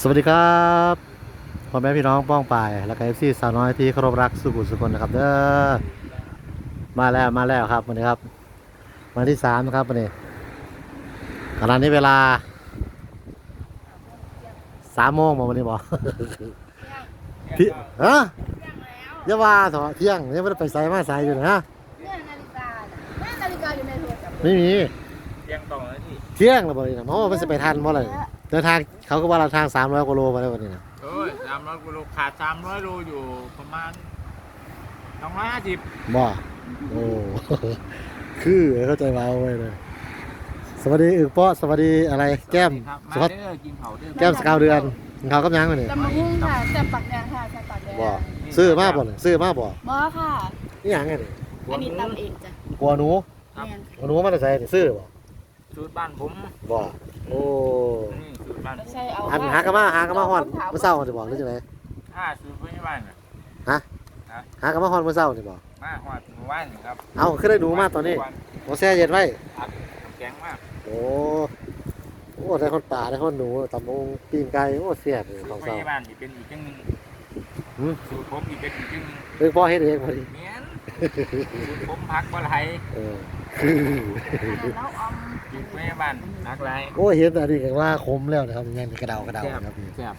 สวัสดีครับพ่อแม่พี่น้องป้องปาย แล้วก็เอฟซีสาวน้อยที่เคารพรักสุขุมสุคนนะครับเด้อมาแล้วมาแล้วครับวันนี้ครับวันที่สามนะครับวันนี้ขณะนี้เวลาสามโมงบอกวันนี้บอกพี่ฮะอยาว่าเถอะเที่ยงยังไม่ได้ไปใส่มาใส่อยู่นะเนี่ยนาฬิกาน่ะเนี่ยนาฬิกาอยู่ในโทรศัพท์ไม่มีเรียงต่อแล้วที่เที่ยงแล้วบอกนี่นะเพราะว่ามันจะไปทันเพราะอะไร เดินทางเขาก็ว่าเราทางสามร้อยกว่าโลมาแล้ววันนี้นะโอ้ยสามร้อยกิโลขาดสามร้อยโลอยู่ประมาณสองร้อยห้าสิบบ่โอ้ คือเข้าใจมาเอาไว้เลย สวัสดีอึกเปาะสวัสดีอะไรแก้มครับสมาวัสดีเด้อกินเผาเด้อแก้มสกาวเดือนเขากำยังมาเนี่ยจำมาหุ้งค่ะแซ่บปักแดงค่ะแซ่บปักแดงบ่ซื้อมาบ่เนี่ยซื้อมาบ่บอค่ะ นี่หยังไงนี่อันนี้ตำเองจ้ะหัวหนูแม่นหัวหนูมาแต่ใส่นี่ซื้อบ่สูตรบ้านผมบ่โอ้ นี่สูตร บ้านผไม่มใช่เอาหันหากะมาหากะมาฮอดเมื่อเช้าจะบอกหรือจังไดถ้าสูตรไม่บ้านน่ะหากะมาฮอดเมื่อเช้านี่บ่มาหอดหมู่บ้านนี่ครับเอาคือได้หนูมาตอนนี้บ่แช่เย็นไว้อัดกับแกงมากโอ้โอ้ได้คนป่าได้คนหนูตำมงปิ้งไก่โอ้เสียบเลยสูของตรเช้าไม่บ้านนี่เป็นอีกจังหนึงหืมสูตรผมอีกเป็นอีกจังหนึงเพิ่งพ่อเฮ็ดเองพอดีเนี้ยสูตรผมพักบ่ไหลเออแล้วออม สูตรไม่บ้านพักไหลโอ้ยเห็นอันนี้ก็ว่าคมแล้วนะครับยังกระเดากระเดาแซ่บครับนี่แซ่บ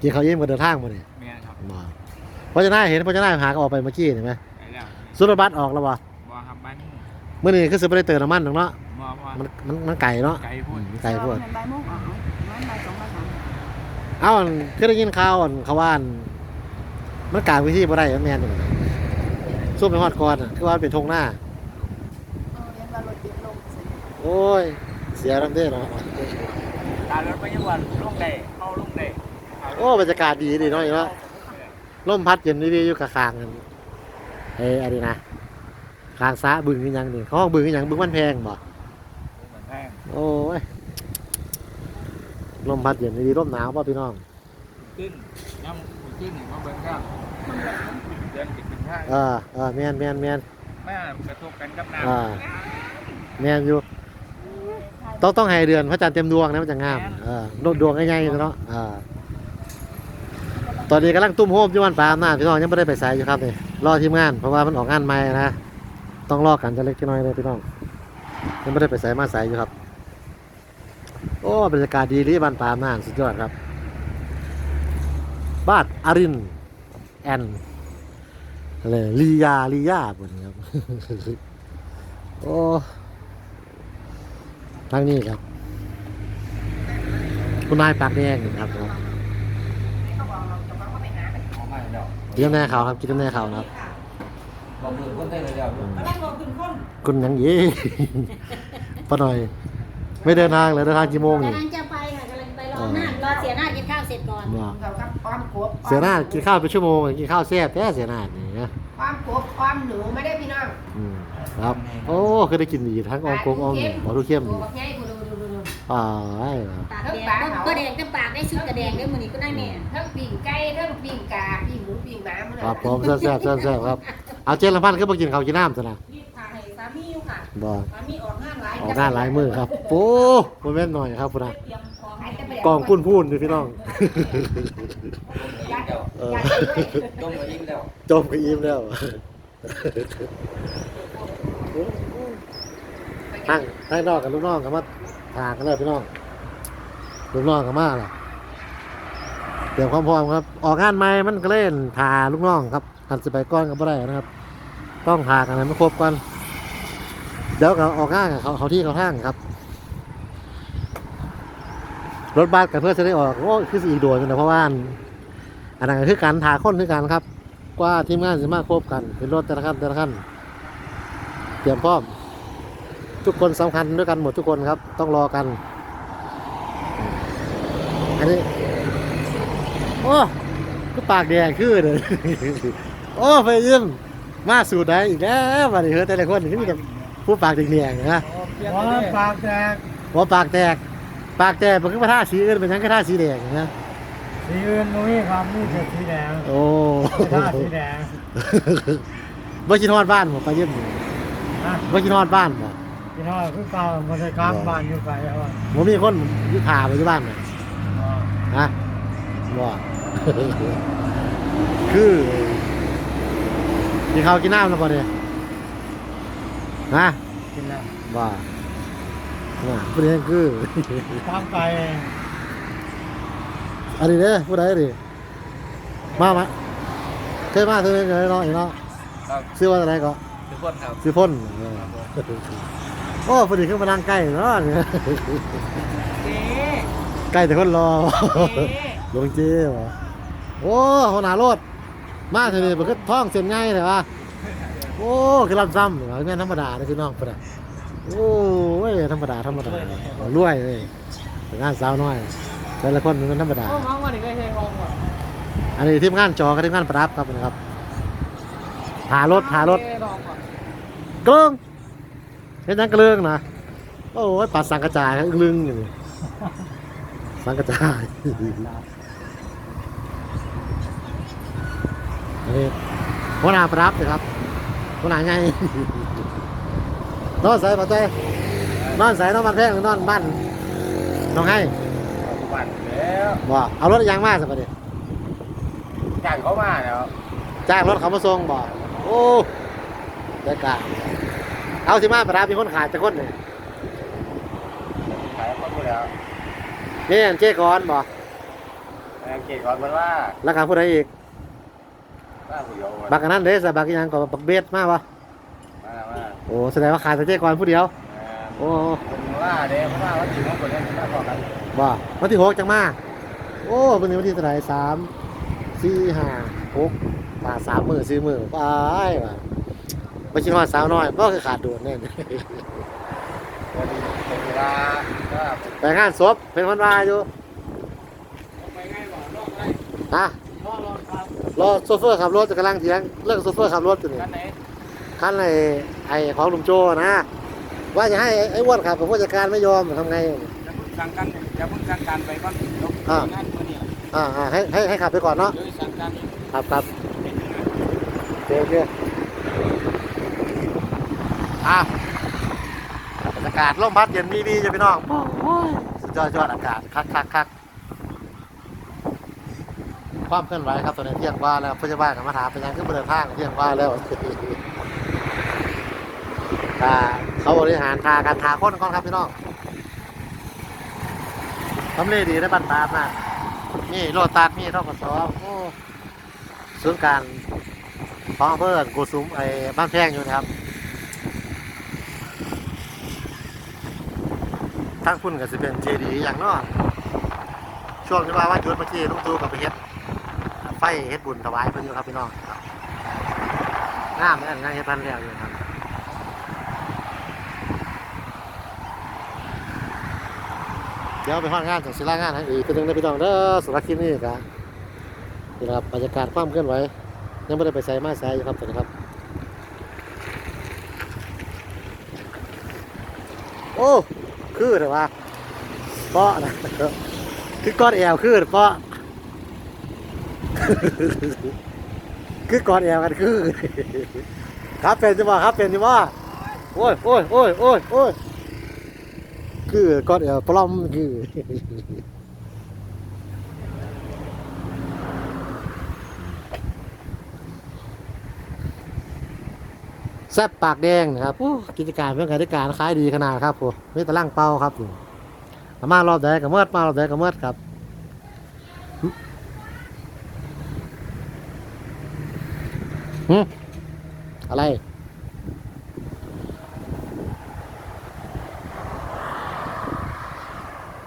กินข้าวเย็นกันเดินทางมาเนี่ยเมียครับมาเพราะจะน่าเห็นเพราะจะน่าหาก็ออกไปเมื่อกี้เห็นไหมไปแล้วสุรบัตออกแล้ววะบ่ครับบ้านนี่เมื่อนี้คือซื้อไปได้เติมน้ำมันหรอกเนาะบ่บ่มันมันมันไก่เนาะไก่พูดมันไก่พวดใบโมงอ๋อมันใบสองใบสามเอ้าอันคือได้ยินข่าวอันเขาว่าอันมันกลางวิธีบ่ได้แม่นอยู่สู้ไปฮอดก่อนอะคือว่ามันเป็นทงหน้า เออเรียนว่ารถติดลงเสร็จ โอ้ย เสียน้ำเด้เนาะตารถไปยังวันลงได้เข้าลงได้โอ้บรรยากาศดีดีเนาะอยู่เนาะลมพัดเย็นดีๆอยู่กับคางกันเอ้ยอันนี้นะคางซะบึงกันยังนี่เขาห้องบึงกันยังบึงมันแพงบ่เหมือนแห้งโอ้ยลมพัดเย็นดีๆลมหนาวป่ะพี่น้องขึ้นยังขึ้นมาเบิ่งก็เดินติดเป็นทางเออเออแมนแมนแมนมากระทบกันกับน้อ่าแมนอยู่ ต้องต้องให้เดือนพระจันทร์เต็มดวงนะมันจะงามเออดวงดวงง่ายๆเนาะอ่าตอนนี้กำลังตุ้มโฮมอยู่วันปลาอำนาจพี่น้องยังไม่ได้ไปใส่อยู่ครับนี่รอทีมงานเพราะว่ามันออกงานใหม่นะต้องรอกันจะเล็กจะน้อยเลยพี่น้องยังไม่ได้ไปใส่มาใส่อยู่ครับ โอ้บรรยากาศดีที่บ้านปลาอำนาจสุดยอดครับ บ้านอารินแอนอะไรลียาลียาบนครับโอ้ ทางนี้ครับ คุณนายปากแดงนี่ครับครับำมาแล้วกินน้ำแน่เขาวครับกินน้ำแน่เขาวนะครับบอกมือคนได้เลยแล้วคุณหยังยี่ปะหน่อย ไม่เดินทางเลยเดินทางกี่โมงนี่กำลังจะไปค่ะกำลังไปรอหน้ารอเสียหน้ากินข้าวเสร็จก่อนว่าเราครับความกบเสียหน้ากินข้าวไปชั่วโมงกินข้าวแซ่บแท้เสียหน้านี่นะความกบความหนูไม่ได้พี่น้องอืม ครับ โอ้คือได้กินดีทั้งออมกบออมหมูปลาทูเข้มโอ้นี่บักใหญ่กูดูดูดูดูอ่าไอ้ปากแดงก็แดงแต่ปากได้ชุดกระแดงได้มือนี้ก็ได้แม่ทั้งปิ่งไก่ทั้งปิ่งกาปิ่งหมูปิ่งหมาหมดเลยครับผมแซ่บแซ่บแซ่บแซ่บครับเอาเจลพันขึ้นมากินข้าวกินน้ำซะนะนี่พาให้สามีอยู่ค่ะบ่สามีออกงานหลายออกงานหลายมือครับโอ้โมเมนต์หน่อยครับพุ่นนะเตรียมของให้แต่ไปกองพุ่นพูนๆนี่พี่น้องเออต้มกับยิ้มแล้วจมกับอิ่มแล้ว ทั้งทั้งนอกกับลูกน้องกับมาทางกันเลยพี่น้องลูกน้องกับมาล่ะเตรียมความพร้อมครับ ออกงานใหม่มันก็เล่นทาลูกน้องครับหันสิไปก้อนก็บ่ได้นะครับ ต้องทากันให้มันครบก่อนเดี๋ยวก็ออกงานเขาเขาที่เขาท่างครับ รถบัสกับเพื่อนจะได้ออกโอ้คือสิอีกโดนอยู่นะเพราะว่าอันนั้นคือการทาคนคือกันครับ กว่าทีมงานสิมาครบกันเป็นรถแต่ละคันแต่ละคัน เตรียมพร้อม ทุกคนสำคัญด้วยกันหมดทุกคนครับ ต้องรอกัน อันนี้ โอ้ก็ปากแดงคือเลยโอ้ไปยิ้มมาสูตรไหนอีกแล้ววันนี้เฮ้ยแต่ละคนนี่มีแต่ผู้ปากแดงๆนะว่าปากแตกหัวปากแตก ปากแตกมันก็มาท่าสีอื่นเป็นทั้งก็ท่าสีแดงนะสีอื่นตรงนี้ครับนี่คือสีแดงโอ้ถ้าสีแดงบ่กินฮอดบ้านบ่ไปเยี่ยม นะบ่กินฮอดบ้านบ่กกินน้อยคือเก่ามันได้กลางบ้านอยู่ไกลแล้วอะผมมีคนอยี่ถาไปที่บ้านเลยอ๋อฮะบ่ คือกินข้าวกินน้ำแล้วป่ะเนี่ยฮะกินแล้วบ่น่ะประเด็นคือ กลางไกลอันนี้เด้อผู้ใดดิมามาเคยมาเคยเคยเนาะอีเนาะครับชื่อว่าอะไรก็ ทุกคนครับชื่อพ่นเออโอ้พอดีขึ้นมานั่งใกล้เนาะเนี่ยเจ๊ใกล้แต่คนรอหลวงเจ้เหรอโอ้หัวหน้ารถมาทีนี้มันก็ท่องเส้นง่ายเลยวะโอ้คือลำซ้ำเหรอแม่นธรรมดาเลยคือน้องปะนะโอ้ยธรรมดาธรรมดารวยเลยเป็นงานสาวน้อย แต่ละคนมันธรรมดาห้องห้องวันนี้ก็ใช่ห้องว่ะอันนี้ทีมงานจอกับทีมงานประดับครับนะครับ หารถหารถเจ๊ลองก่อนเกลื้งเห็นยังเกลื้งนะโอ้ยปัดสังกระจายอึ้งลึงอยู่นี่สังกระจายอันนี้หัวหน้าประดับนะครับหัวหน้าไงนอนใส่ปะเต้นอนใส่นอนบ้านแพงหรือนอนบ้านน้องให้วันแล้วบ่เอารถยางมาสิปะเดี๋ยจ้างเขามาแล้วจ้างรถเขามาส่งบ่ โอ้ได้การเอาสิมาประดับมีคนขายจะคนเลยขายคนพูดแล้วนี่อันเจ๊ก่อนบ่แองเกตก่อนมันว่าแล้วการพูดอะไรอีกว่าผู้เดียวบักอันนั้นเด้สบักอีหยังก็บักเบ็ดมาบ่มาว่าโอ้แสดงว่าขายแต่เจ๊ก่อนผู้เดียวโอ้เป็นว่าเด้เพราะว่าวันที่ของคนนี้มาบอกกันบ่วันที่หกจังมาโอ้วันนี้วันที่เท่าไหร่สามสี่ห้าหก ป่าสามหมื่นสี่หมื่นไปว่ะไปชิมฮอดสาวน้อยก็คือขาดโดนแน่วันเป็นเวลาก็ไปงานศพเป็นคนมาอยู่ไปไงบ่รอบไงฮะรอรอครับรอโซเฟอร์ขับรถจะกำลังเถียงเรื่องโซเฟอร์ขับรถอยู่นี่กันไหนคันไอ้ไอ้ของลุงโจนะ ว่าจะให้ไอ้ไอ้อ้วนขับแต่ผู้จัดการไม่ยอมทำไงจะพึ่งสั่งกันจะพึ่งสั่งการไปบ้างยกอ่างานตัวนี้อ่าอ่าให้ให้ให้ขับไปก่อนเนาะโดยสั่งการครับครับโอ เคโอเคอะบรรยากาศร่มพัดเย็นมีดีจะพี่น้องสุดยอดยอดอากาศคักคักคักความเคลื่อนไหวครับตอนนี้เที่ยงว่าแล้วพยาบาลกับมาถามเป็นยังขึ้นมาเดินทางเที่ยงว่าแล้วอ่าเขาบริหารทาการทาคนก่อนครับพี่น้องทำเลดีได้บันตามนะนี่โลตัสมีทกศโอ้ศูนย์การ ของอำเภอกูสุมไอ้บ้านแพงอยู่นะครับทั้งคุณกับสิเป็นเจดีอย่างเนอกช่วงที่ว่าว่าหยุดเมื่อกี้ลุงตู่กับไปเฮ็ดไฟเฮ็ดบุญถวายเพิ่อนอยู่ครับพี่น้องครับงามเลยอันเฮ็ดพันแล้วอยู่ครับเดี๋ยวไปห้องงานจากศิลางานให้อีกเป็นหนึ่งในพี่น้องเด้อสำหรับคลิปนี้ครับนี่ครับบรรยากาศความเคลื่อนไหว ยังไม่ได้ไปใส่มาใส่อยู่ครับตอนนี้ครับ โอ้ คือแต่ว่าเปาะนะคือก้อนแอวคือเปาะคือก้อนแอวกันคือ ครับเป็นจะบ่ครับเป็นจะบ่โอ้ยโอ้ยโอ้ยโอ้ยโอ้ยคือก้อนเอวปล้อมคือ แซ่บปากแดงนะครับโอ้กิจการเพื่อนการการขายดีขนาดครับผมนี่ตะล่างเป้าครับผมมารอบใดกับเมิดมารอบใดกับเมิดครับหึหึอะไร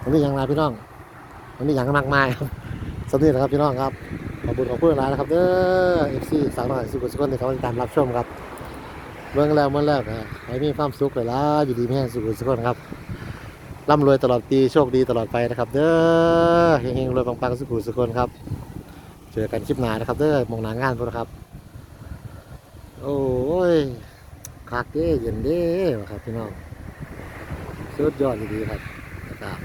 มันมีอย่างไรพี่น้องมันมีอย่างมากมายครับสวัสดีนะครับพี่น้องครับขอบคุณขอบคุณหลายนะครับเด้อเอฟซีสาวน้อยสุขุมสุขคนที่เขาติดตามรับชมครับ เมื่อแล้วเมื่อแล้วนะให้มีความสุขเลยล่ะอยู่ดีแม่สุขสุขคนครับร่ำรวยตลอดปีโชคดีตลอดไปนะครับ เด้อเฮงๆรวยปังๆสุขสุขคนครับ เจอกันคลิปหน้านะครับ เด้อมองหน้างานพวกนะครับ โอ้ยคักเด้เย็นเด้ครับพี่น้องสุดยอดดีครับนะครับ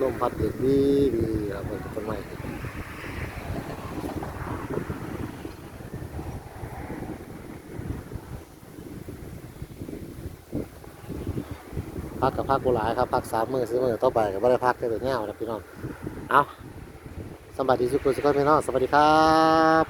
ลมพัดเด็กดีดีครับต้นไม้ พักกับพักกูหลายครับพักสามมื้อสี่มือต่อไปก็บ่ได้พักแต่เดี๋ยวนะพี่น้อง เอาสวัสดีสุขสุขพี่น้องสวัสดีครับ